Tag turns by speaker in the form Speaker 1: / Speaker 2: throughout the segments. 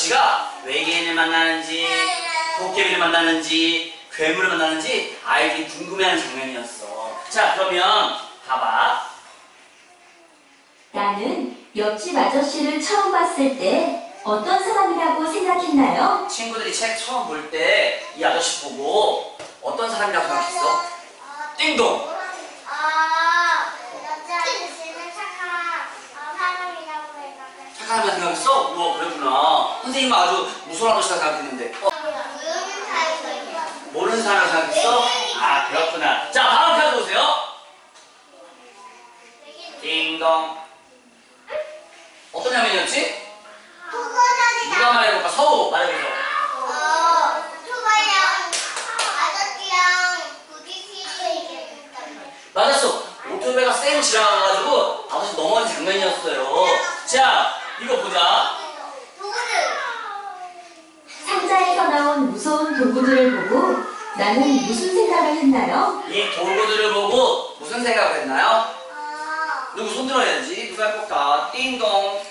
Speaker 1: 아저씨가 외계인을 만나는지 도깨비를 만나는지 괴물을 만나는지 아이들이 궁금해하는 장면이었어. 자 그러면 봐봐.
Speaker 2: 나는 옆집 아저씨를 처음 봤을 때 어떤 사람이라고 생각했나요?
Speaker 1: 친구들이 책 처음 볼 때 이 아저씨 보고 어떤 사람이라고 생각했어? 띵동.
Speaker 3: 아, 여자 아저씨는 착한 어, 사람이라고
Speaker 1: 사람이라고 생각했어? 우와 그랬구나. 선생님은 아주 무서운 아저씨라고 생각했는데 어, 모르는 사람이라고 생각했어? 아 그렇구나. 자 다음 카드 보세요. 띵동. 어떤 장면이었지? 누가 말해볼까? 서우 말해보세요.
Speaker 3: 어, 투고랑 아저씨랑 부딪히는
Speaker 1: 맞았어. 오토바이가 쌩 지나가가지고 아저씨 넘어진 장면이었어요. 자 이거 보자.
Speaker 3: 도구들.
Speaker 2: 상자에서 나온 무서운 도구들을 보고 나는 무슨 생각을 했나요?
Speaker 1: 이 도구들을 보고 무슨 생각을 했나요?
Speaker 3: 어,
Speaker 1: 누구 손 들어야지. 누가 해볼까? 띵동.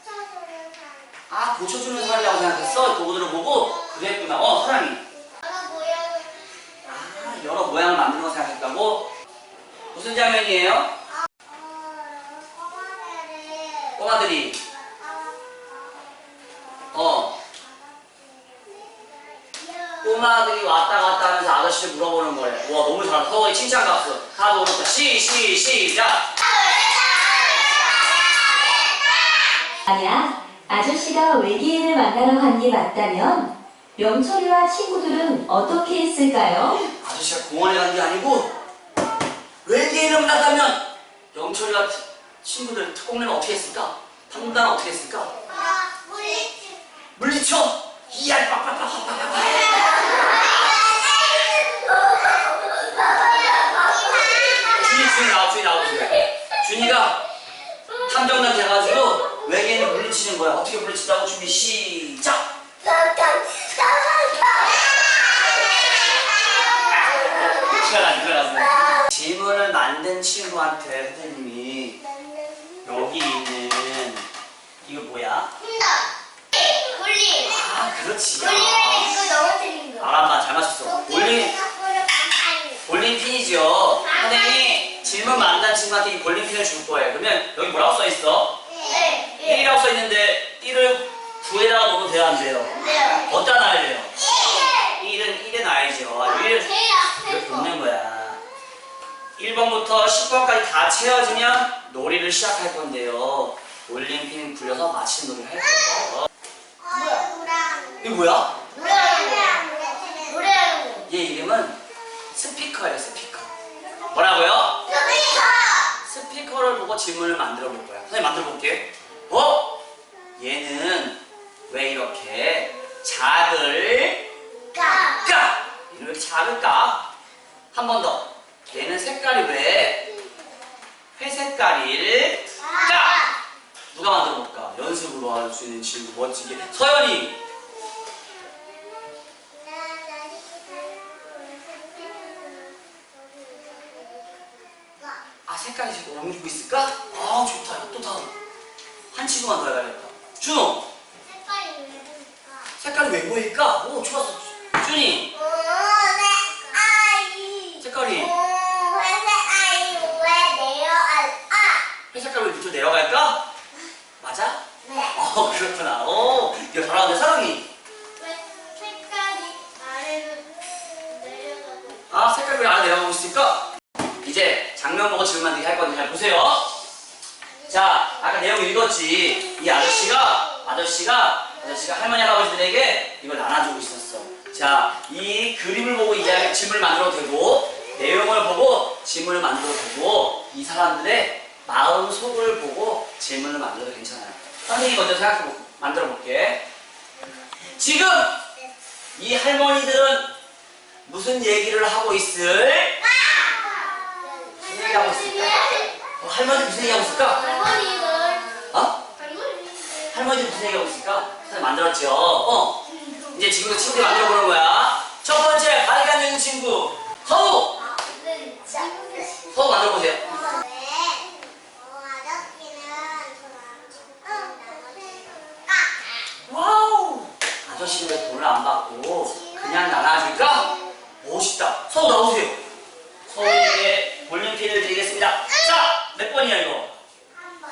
Speaker 3: 고쳐주는 사람.
Speaker 1: 아 고쳐주는 사람이라고 생각했어. 도구들을 보고 그랬구나. 어 사람이.
Speaker 3: 여러 모양을
Speaker 1: 아 여러 모양을 만들어 생각했다고? 무슨 장면이에요?
Speaker 3: 어, 꼬마들을
Speaker 1: 꼬마들이 꼬마들이 왔다 갔다 하면서 아저씨를 물어보는 거래. 와 너무 잘한다. 서원이 칭찬 박수. 하도 오른쪽 시시 시작.
Speaker 2: 만약 아저씨가 외계인을 만나러 간 게 맞다면 명철이와 친구들은 어떻게 했을까요?
Speaker 1: 아저씨가 공원에 간 게 아니고 외계인을 만났다면 영철이가 친구들 특공대는 어떻게 했을까? 탐구단은 어떻게 했을까?
Speaker 3: 아, 물리치.
Speaker 1: 물리쳐! 이야 빡빡빡 탐정단 돼가지고 외계인을 물리치는 거야. 어떻게 물리친다고? 준비 시작! 시간 들어갔어요 질문을 만든 친구한테 선생님이 여기 있는 이거 뭐야? 아 그렇지.
Speaker 3: 물리면 이거 너무 틀린 거.
Speaker 1: 알았다 잘 맞췄어. 볼링 볼링핀이죠. 선생님이 질문 만든 친구한테 이 볼링핀을 줄 거예요 그러면 여기 뭐라고 써 있어?
Speaker 3: 네.
Speaker 1: 1이라고 써 있는데 1을 9에다가 넣으면 돼요 안 돼요?
Speaker 3: 네.
Speaker 1: 어디다 놔야 돼요? 1은 1에 놔야죠 1을
Speaker 3: 제일
Speaker 1: 이렇게
Speaker 3: 앞에 거.
Speaker 1: 놓는 거야 1번부터 10번까지 다 채워지면 놀이를 시작할 건데요 볼링핀 굴려서 마침 놀이를 할 거예요 이거 뭐야? 보고 질문을 만들어 볼 거야. 선생님 만들어 볼게. 어? 얘는 왜 이렇게 작을까?
Speaker 3: 가.
Speaker 1: 얘는 왜 작을까? 한 번 더. 얘는 색깔이 왜 회색깔일 까? 누가 만들어 볼까? 연습으로 할 수 있는 친구 멋지게. 서연이. 있을까? 아 좋다. 또 다음. 한 친구만 더 해야겠다. 준호. 색깔이 왜 보일까? 오 좋았어. 준이. 색깔이 회색깔로 밑으로 내려갈까? 맞아? 어 그렇구나. 오 이거 잘하는데 사랑이. 아 색깔 왜 아래 내려가고 있을까? 이제 장면 보고 질문 만들기 할 건데 잘 보세요. 자 읽었지. 이 아저씨가 아저씨가 아저씨가 할머니 할아버지들에게 이걸 나눠주고 있었어. 자 이 그림을 보고 이야기 질문을 만들어도 되고 내용을 보고 질문을 만들어도 되고 이 사람들의 마음 속을 보고 질문을 만들어도 괜찮아요. 선생님이 먼저 생각해 보, 만들어 볼게. 지금 이 할머니들은 무슨 얘기를 하고 있을? 무슨 얘기하고 있을까? 어, 할머니 무슨 얘기하고 있을까? 어? 할머니 무슨 얘기하고 있을까? 선생님 만들었죠? 어. 이제 지금도 친구들 만들어 보는 거야. 첫 번째, 발간 있는 친구. 서우! 서우 만들어 보세요. 아저씨는 왜 돈을 안 받고 그냥 나눠줄까? 멋있다. 서우 나오세요. 서우에게 볼륨핀을 드리겠습니다. 자, 몇 번이야 이거?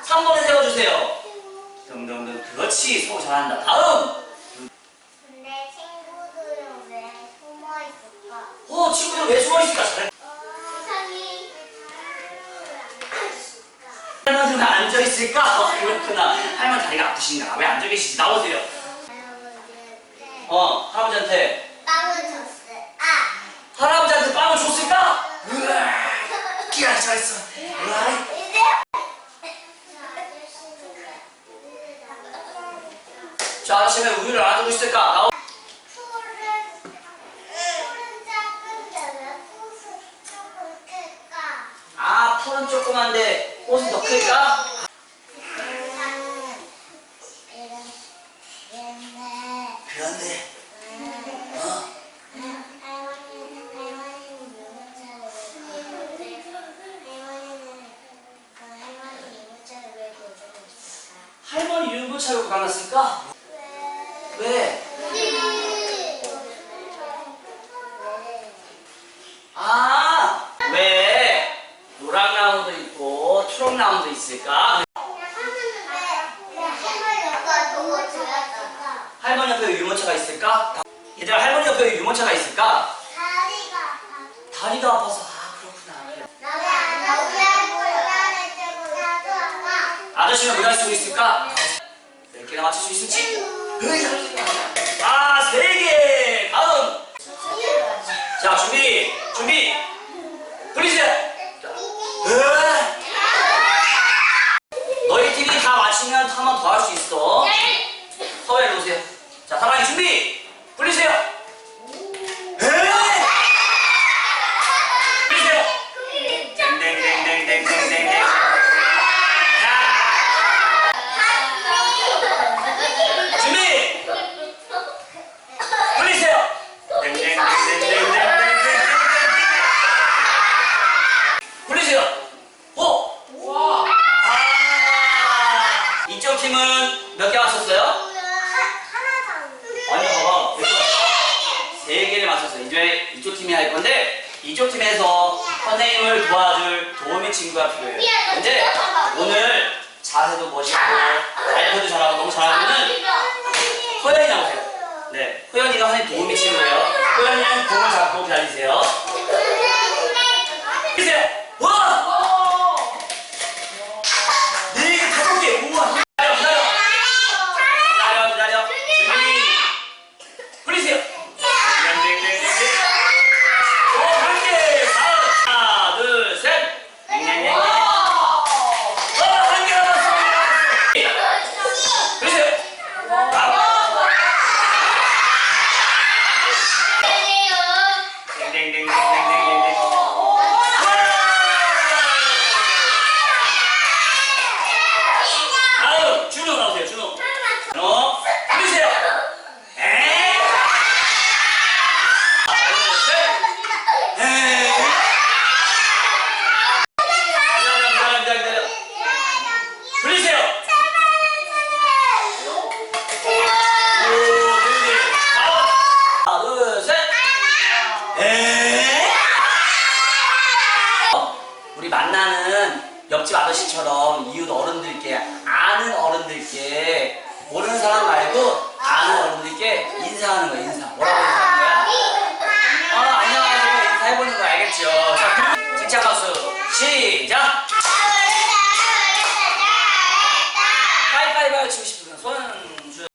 Speaker 1: 3번에 세워주세요. 등등등. 그렇지. 서우 잘한다. 다음.
Speaker 3: 근데 친구들은 왜 숨어 있을까?
Speaker 1: 어, 친구들 왜 숨어 있을까? 잘.
Speaker 3: 세상이
Speaker 1: 할머니 왜 앉아 있을까? 어, 그렇구나. 할머니 다리가 아프신가? 왜 앉아 계시지? 나오세요. 어, 할아버지한테.
Speaker 3: 빵을 줬어. 아!
Speaker 1: 할아버지한테 빵을 줬을까? 으아, 기가 잘했어. 으아,
Speaker 3: 이제
Speaker 1: 자, 왜 우유를 안 주고 있을까? 나오. 아, 풀은 조그만데 꽃은 더 클까? 그런데, 어, 할머니 유모차로 가놨을까? 왜? 아, 왜 노랑 나무도 있고 초록 나무도 있을까? 할머니 옆에 유모차가 있을까? 얘들아, 할머니 옆에 유모차가 있을까? 다리도 아파서 아 그렇구나. 그래. 아저씨가 물할 수 있을까? 몇 개나 맞출 수 있을지? 아, 세 개! 다음! 자, 준비! 준비! 선생님을 도와줄 도우미 친구가 필요해요. 근데 오늘 자세도 멋있고, 발표도 잘하고, 너무 잘하면은 호연이 나오세요. 네, 호연이가 선생님 도우미 친구예요. 호연이는 공을 잡고 기다리세요. 기다리세요! 와! 것처럼 이웃 어른들께 아는 어른들께 모르는 사람 말고 아는 어른들께 인사하는 거야 인사 뭐라고 인사하는 거야? 어 안녕하세요 인사해보는 거 알겠죠? 자 직장 박수 시작!